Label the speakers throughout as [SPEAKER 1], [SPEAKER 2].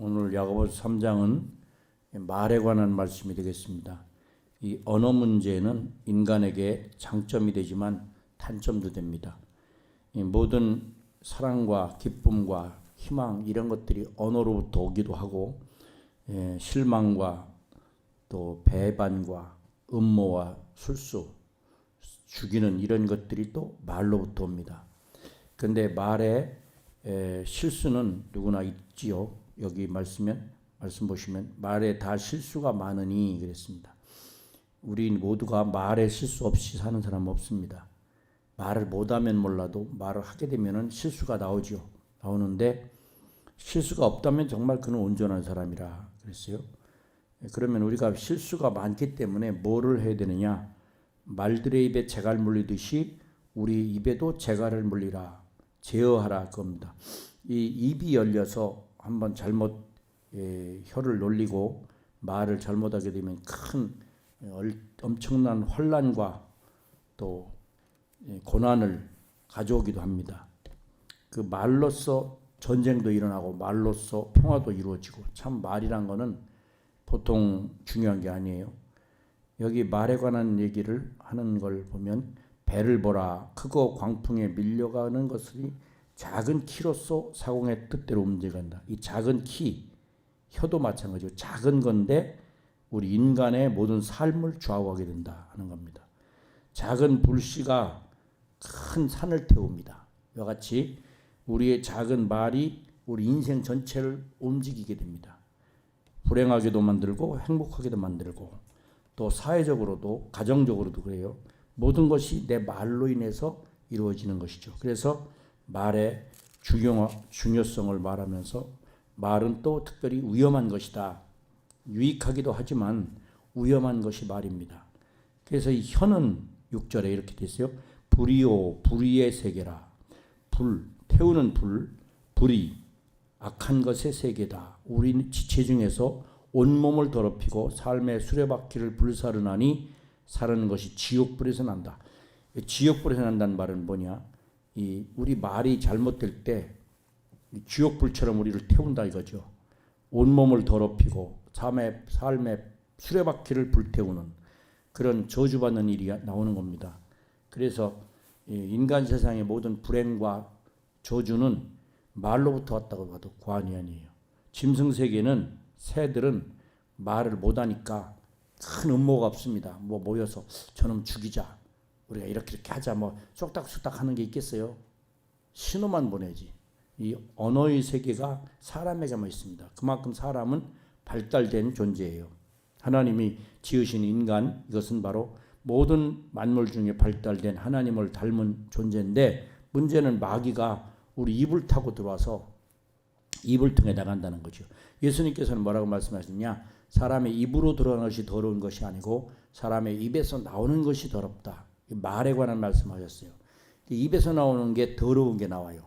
[SPEAKER 1] 오늘 야고보서 3장은 말에 관한 말씀이 되겠습니다. 이 언어 문제는 인간에게 장점이 되지만 단점도 됩니다. 이 모든 사랑과 기쁨과 희망 이런 것들이 언어로부터 오기도 하고 예, 실망과 또 배반과 음모와 술수 죽이는 이런 것들이 또 말로부터 옵니다. 근데 말에 에, 실수는 누구나 있지요. 여기 말씀면 말씀 보시면 말에 다 실수가 많으니 그랬습니다. 우리 모두가 말에 실수 없이 사는 사람 없습니다. 말을 못하면 몰라도 말을 하게 되면은 실수가 나오죠. 나오는데 실수가 없다면 정말 그는 온전한 사람이라 그랬어요. 그러면 우리가 실수가 많기 때문에 뭐를 해야 되느냐? 말들의 입에 재갈 물리듯이 우리 입에도 재갈을 물리라. 제어하라 겁니다. 이 입이 열려서 한번 잘못 예, 혀를 놀리고 말을 잘못하게 되면 큰 얼, 엄청난 혼란과 또 예, 고난을 가져오기도 합니다. 그 말로써 전쟁도 일어나고 말로써 평화도 이루어지고 참 말이란 거는 보통 중요한 게 아니에요. 여기 말에 관한 얘기를 하는 걸 보면 배를 보라 크고 광풍에 밀려가는 것이 작은 키로서 사공의 뜻대로 움직인다. 이 작은 키 혀도 마찬가지고 작은 건데 우리 인간의 모든 삶을 좌우하게 된다 하는 겁니다. 작은 불씨가 큰 산을 태웁니다. 이와 같이 우리의 작은 말이 우리 인생 전체를 움직이게 됩니다. 불행하게도 만들고 행복하게도 만들고 또 사회적으로도 가정적으로도 그래요. 모든 것이 내 말로 인해서 이루어지는 것이죠. 그래서 말의 중요, 중요성을 말하면서 말은 또 특별히 위험한 것이다. 유익하기도 하지만 위험한 것이 말입니다. 그래서 이 혀는 6절에 이렇게 돼 있어요. 불이요 불의의 세계라. 불 태우는 불 불이 악한 것의 세계다. 우리 지체 중에서 온몸을 더럽히고 삶의 수레바퀴를 불사르나니 사는 것이 지옥불에서 난다. 지옥불에서 난다는 말은 뭐냐? 이 우리 말이 잘못될 때 지옥불처럼 우리를 태운다 이거죠. 온몸을 더럽히고 삶의 삶의 수레바퀴를 불태우는 그런 저주받는 일이 나오는 겁니다. 그래서 인간 세상의 모든 불행과 저주는 말로부터 왔다고 봐도 과언이 아니에요. 짐승 세계는 새들은 말을 못하니까 큰 음모가 없습니다. 뭐 모여서 저놈 죽이자. 우리가 이렇게 이렇게 하자. 뭐 쏙닥쏙닥 하는 게 있겠어요? 신호만 보내지. 이 언어의 세계가 사람에게만 있습니다. 그만큼 사람은 발달된 존재예요. 하나님이 지으신 인간 이것은 바로 모든 만물 중에 발달된 하나님을 닮은 존재인데 문제는 마귀가 우리 입을 타고 들어와서 입을 통해 나간다는 거죠. 예수님께서는 뭐라고 말씀하셨냐? 사람의 입으로 들어가는 것이 더러운 것이 아니고 사람의 입에서 나오는 것이 더럽다. 말에 관한 말씀하셨어요. 입에서 나오는 게 더러운 게 나와요.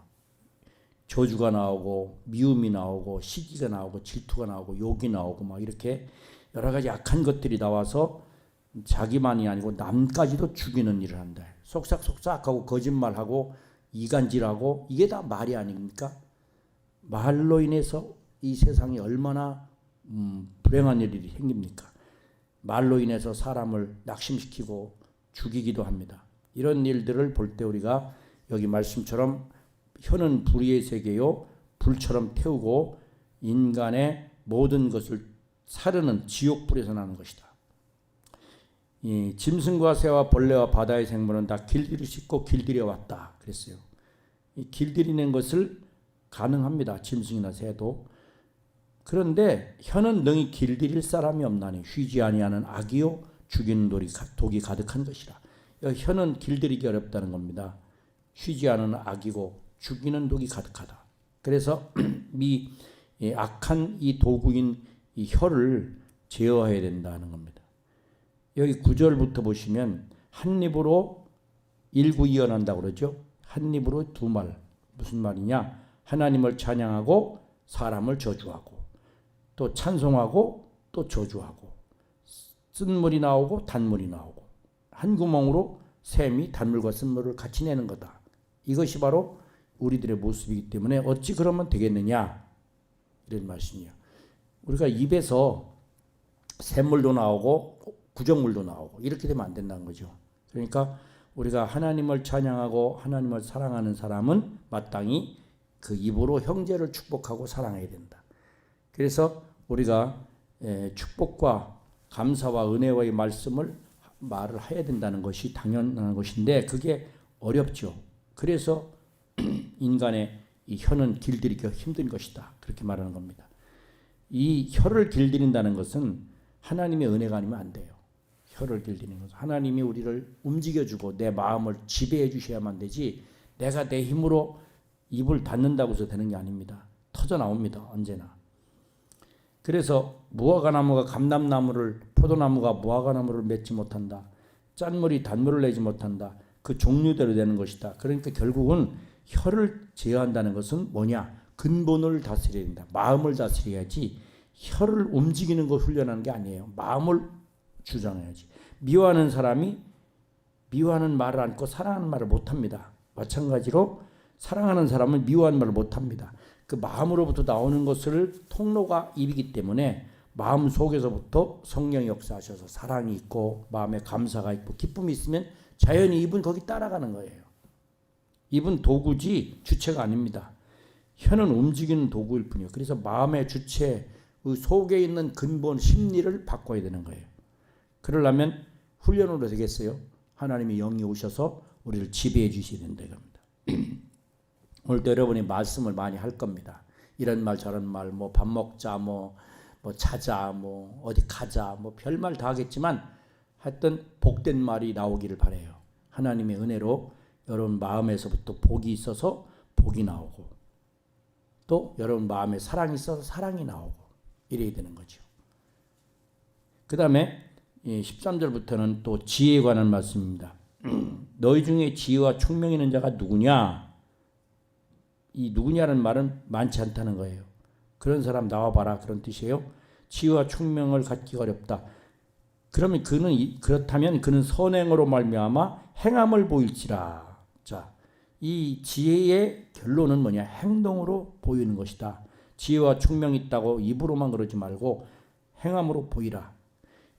[SPEAKER 1] 저주가 나오고 미움이 나오고 시기가 나오고 질투가 나오고 욕이 나오고 막 이렇게 여러 가지 악한 것들이 나와서 자기만이 아니고 남까지도 죽이는 일을 한다. 속삭속삭하고 거짓말하고 이간질하고 이게 다 말이 아닙니까? 말로 인해서 이 세상이 얼마나 음, 불행한 일이 생깁니까? 말로 인해서 사람을 낙심시키고 죽이기도 합니다. 이런 일들을 볼 때 우리가 여기 말씀처럼 혀는 불의의 세계요 불처럼 태우고 인간의 모든 것을 사르는 지옥불에서 나는 것이다. 이 짐승과 새와 벌레와 바다의 생물은 다 길들이 씻고 길들여 왔다. 그랬어요. 이 길들이는 것을 가능합니다. 짐승이나 새도. 그런데 혀는 능히 길들일 사람이 없나니 휘지 아니하는 악이요 죽이는 돌이 독이 가득한 것이라. 혀는 길들이기 어렵다는 겁니다. 휘지 않은 악이고 죽이는 독이 가득하다. 그래서 이 악한 이 도구인 이 혀를 제어해야 된다는 겁니다. 여기 구절부터 보시면 한 입으로 일구이연한다고 그러죠. 한 입으로 두 말. 무슨 말이냐? 하나님을 찬양하고 사람을 저주하고 또 찬송하고 또 저주하고 쓴물이 나오고 단물이 나오고 한 구멍으로 샘이 단물과 쓴물을 같이 내는 거다. 이것이 바로 우리들의 모습이기 때문에 어찌 그러면 되겠느냐 이런 말씀이에요. 우리가 입에서 샘물도 나오고 구정물도 나오고 이렇게 되면 안 된다는 거죠. 그러니까 우리가 하나님을 찬양하고 하나님을 사랑하는 사람은 마땅히 그 입으로 형제를 축복하고 사랑해야 된다. 그래서 우리가 에, 축복과 감사와 은혜와의 말씀을 말을 해야 된다는 것이 당연한 것인데 그게 어렵죠. 그래서 인간의 이 혀는 길들이기가 힘든 것이다. 그렇게 말하는 겁니다. 이 혀를 길들인다는 것은 하나님의 은혜가 아니면 안 돼요. 혀를 길들이는 것은 하나님이 우리를 움직여주고 내 마음을 지배해 주셔야만 되지 내가 내 힘으로 입을 닫는다고 해서 되는 게 아닙니다. 터져 나옵니다. 언제나. 그래서 무화과나무가 감람나무를 포도나무가 무화과나무를 맺지 못한다. 짠물이 단물을 내지 못한다. 그 종류대로 되는 것이다. 그러니까 결국은 혀를 제어한다는 것은 뭐냐? 근본을 다스려야 된다. 마음을 다스려야지 혀를 움직이는 거 훈련하는 게 아니에요. 마음을 주장해야지. 미워하는 사람이 미워하는 말을 않고 사랑하는 말을 못 합니다. 마찬가지로 사랑하는 사람은 미워하는 말을 못 합니다. 그 마음으로부터 나오는 것을 통로가 입이기 때문에 마음 속에서부터 성령 역사하셔서 사랑이 있고 마음에 감사가 있고 기쁨이 있으면 자연히 입은 거기 따라가는 거예요. 입은 도구지 주체가 아닙니다. 혀는 움직이는 도구일 뿐이에요. 그래서 마음의 주체, 그 속에 있는 근본 심리를 바꿔야 되는 거예요. 그러려면 훈련으로 되겠어요. 하나님의 영이 오셔서 우리를 지배해 주셔야 된다 이겁니다. 오늘도 여러분이 말씀을 많이 할 겁니다. 이런 말 저런 말 뭐 밥 먹자 뭐 뭐 자자 뭐 어디 가자 뭐 별말 다 하겠지만 하여튼 복된 말이 나오기를 바래요. 하나님의 은혜로 여러분 마음에서부터 복이 있어서 복이 나오고 또 여러분 마음에 사랑이 있어서 사랑이 나오고 이래야 되는 거죠. 그 다음에 13절부터는 또 지혜에 관한 말씀입니다. 너희 중에 지혜와 총명 있는 자가 누구냐? 이 누구냐는 말은 많지 않다는 거예요. 그런 사람 나와봐라 그런 뜻이에요. 지혜와 총명을 갖기가 어렵다. 그러면 그는 그렇다면 그는 선행으로 말미암아 행함을 보일지라. 자, 이 지혜의 결론은 뭐냐? 행동으로 보이는 것이다. 지혜와 총명이 있다고 입으로만 그러지 말고 행함으로 보이라.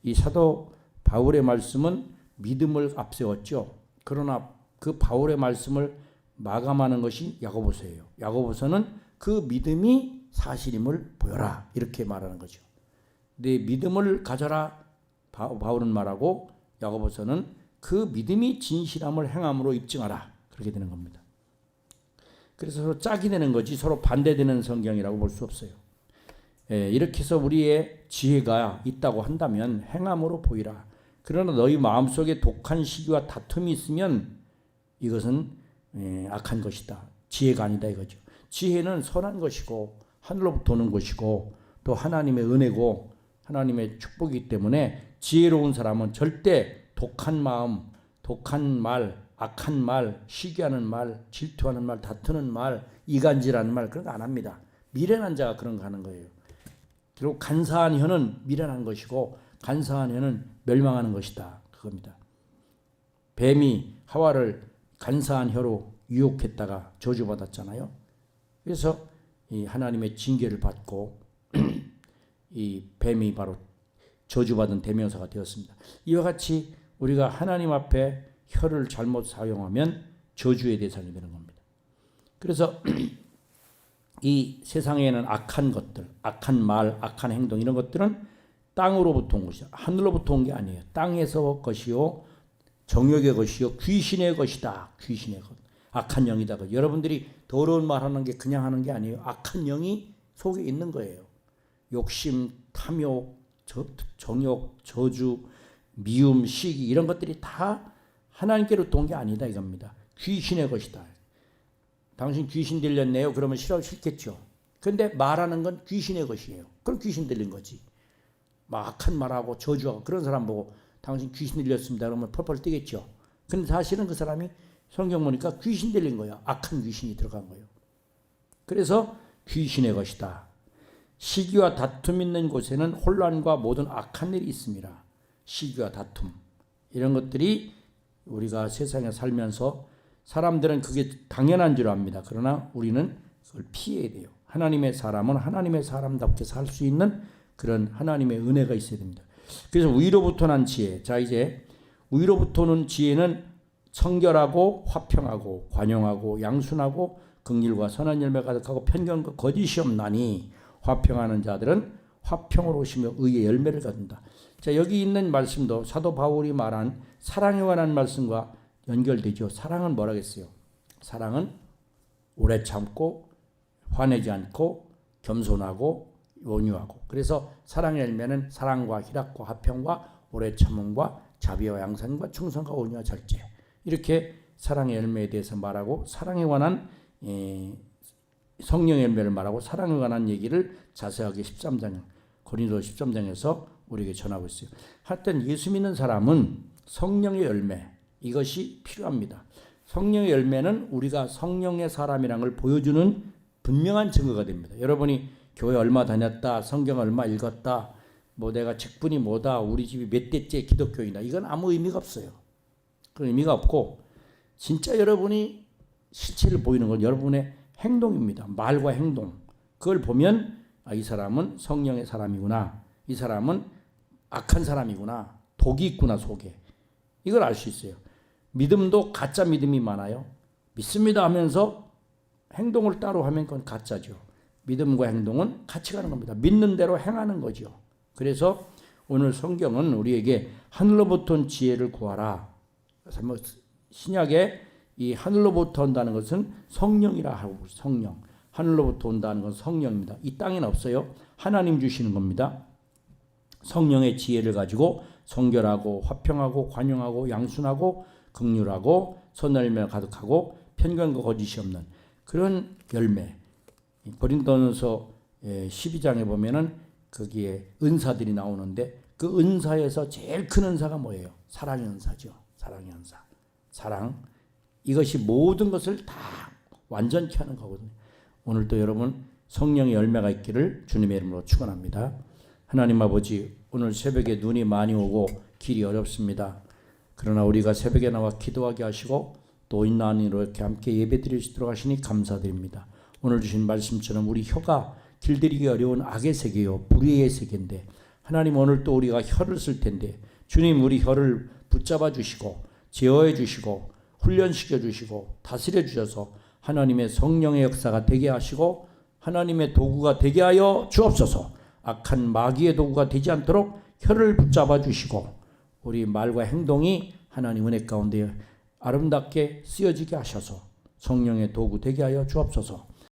[SPEAKER 1] 이 사도 바울의 말씀은 믿음을 앞세웠죠. 그러나 그 바울의 말씀을 마감하는 것이 야고보서예요. 야고보서는 그 믿음이 사실임을 보여라 이렇게 말하는 거죠. 내 믿음을 가져라 바울은 말하고 야고보서는 그 믿음이 진실함을 행함으로 입증하라 그렇게 되는 겁니다. 그래서 서로 짝이 되는 거지 서로 반대되는 성경이라고 볼 수 없어요. 예, 이렇게 해서 우리의 지혜가 있다고 한다면 행함으로 보이라. 그러나 너희 마음속에 독한 시기와 다툼이 있으면 이것은 예, 악한 것이다. 지혜가 아니다 이거죠. 지혜는 선한 것이고 하늘로부터 오는 것이고 또 하나님의 은혜고 하나님의 축복이기 때문에 지혜로운 사람은 절대 독한 마음, 독한 말, 악한 말, 시기하는 말, 질투하는 말, 다투는 말, 이간질하는 말 그런 거 안 합니다. 미련한 자가 그런 거 하는 거예요. 그리고 간사한 혀는 미련한 것이고 간사한 혀는 멸망하는 것이다. 그겁니다. 뱀이 하와를 간사한 혀로 유혹했다가 저주받았잖아요. 그래서 이 하나님의 징계를 받고 이 뱀이 바로 저주받은 대명사가 되었습니다. 이와 같이 우리가 하나님 앞에 혀를 잘못 사용하면 저주의 대상이 되는 겁니다. 그래서 이 세상에는 악한 것들, 악한 말, 악한 행동 이런 것들은 땅으로부터 온 것이야. 하늘로부터 온 게 아니에요. 땅에서 것이요, 정욕의 것이요, 귀신의 것이다. 귀신의 것. 악한 영이다. 여러분들이 더러운 말 하는 게 그냥 하는 게 아니에요. 악한 영이 속에 있는 거예요. 욕심, 탐욕, 저, 정욕, 저주, 미움, 시기 이런 것들이 다 하나님께로부터 온게 아니다 이겁니다. 귀신의 것이다. 당신 귀신 들렸네요. 그러면 싫어 싫겠죠. 근데 말하는 건 귀신의 것이에요. 그럼 귀신 들린 거지. 막 악한 말하고 저주하고 그런 사람 보고 당신 귀신 들렸습니다. 그러면 펄펄 뛰겠죠. 근데 사실은 그 사람이 성경 보니까 귀신 들린 거야. 악한 귀신이 들어간 거예요. 그래서 귀신의 것이다. 시기와 다툼 있는 곳에는 혼란과 모든 악한 일이 있습니다. 시기와 다툼. 이런 것들이 우리가 세상에 살면서 사람들은 그게 당연한 줄 압니다. 그러나 우리는 그걸 피해야 돼요. 하나님의 사람은 하나님의 사람답게 살 수 있는 그런 하나님의 은혜가 있어야 됩니다. 그래서 위로부터 난 지혜. 자 이제 위로부터 오는 지혜는 청결하고 화평하고 관용하고 양순하고 긍휼과 선한 열매 가득하고 편견과 거짓이 없나니 화평하는 자들은 화평으로 오시며 의의 열매를 갖는다. 자 여기 있는 말씀도 사도 바울이 말한 사랑에 관한 말씀과 연결되죠. 사랑은 뭐라겠어요? 사랑은 오래 참고 화내지 않고 겸손하고 온유하고 그래서 사랑의 열매는 사랑과 희락과 화평과 오래 참음과 자비와 양선과 충성과 온유와 절제 이렇게 사랑의 열매에 대해서 말하고 사랑에 관한 에, 성령의 열매를 말하고 사랑에 관한 얘기를 자세하게 13장 고린도 13장에서 우리에게 전하고 있어요. 하여튼 예수 믿는 사람은 성령의 열매 이것이 필요합니다. 성령의 열매는 우리가 성령의 사람이라는 걸 보여주는 분명한 증거가 됩니다. 여러분이 교회 얼마 다녔다, 성경 얼마 읽었다, 뭐 내가 직분이 뭐다, 우리 집이 몇 대째 기독교이다. 이건 아무 의미가 없어요. 그런 의미가 없고 진짜 여러분이 실체를 보이는 건 여러분의 행동입니다. 말과 행동. 그걸 보면 아, 이 사람은 성령의 사람이구나. 이 사람은 악한 사람이구나. 독이 있구나 속에. 이걸 알 수 있어요. 믿음도 가짜 믿음이 많아요. 믿습니다 하면서 행동을 따로 하면 그건 가짜죠. 믿음과 행동은 같이 가는 겁니다. 믿는 대로 행하는 거죠. 그래서 오늘 성경은 우리에게 하늘로부터 온 지혜를 구하라. 뭐 신약에 이 하늘로부터 온다는 것은 성령이라 하고 성령. 하늘로부터 온다는 건 성령입니다. 이 땅에는 없어요. 하나님 주시는 겁니다. 성령의 지혜를 가지고 성결하고 화평하고 관용하고 양순하고 극률하고 선열매 가득하고 편견과 거짓이 없는 그런 열매. 고린도전서 12장에 보면은 거기에 은사들이 나오는데 그 은사에서 제일 큰 은사가 뭐예요? 사랑의 은사죠. 사랑의 은사. 사랑. 이것이 모든 것을 다 완전케 하는 거거든요. 오늘도 여러분 성령의 열매가 있기를 주님의 이름으로 축원합니다. 하나님 아버지 오늘 새벽에 눈이 많이 오고 길이 어렵습니다. 그러나 우리가 새벽에 나와 기도하게 하시고 또 인난이로 이렇게 함께 예배드릴 수 있도록 하시니 감사드립니다. 오늘 주신 말씀처럼 우리 혀가 길들이기 어려운 악의 세계요 불의의 세계인데 하나님 오늘 또 우리가 혀를 쓸 텐데 주님 우리 혀를 붙잡아 주시고 제어해 주시고 훈련시켜 주시고 다스려 주셔서 하나님의 성령의 역사가 되게 하시고 하나님의 도구가 되게 하여 주옵소서. 악한 마귀의 도구가 되지 않도록 혀를 붙잡아 주시고 우리 말과 행동이 하나님 은혜 가운데 아름답게 쓰여지게 하셔서 성령의 도구 되게 하여 주옵소서.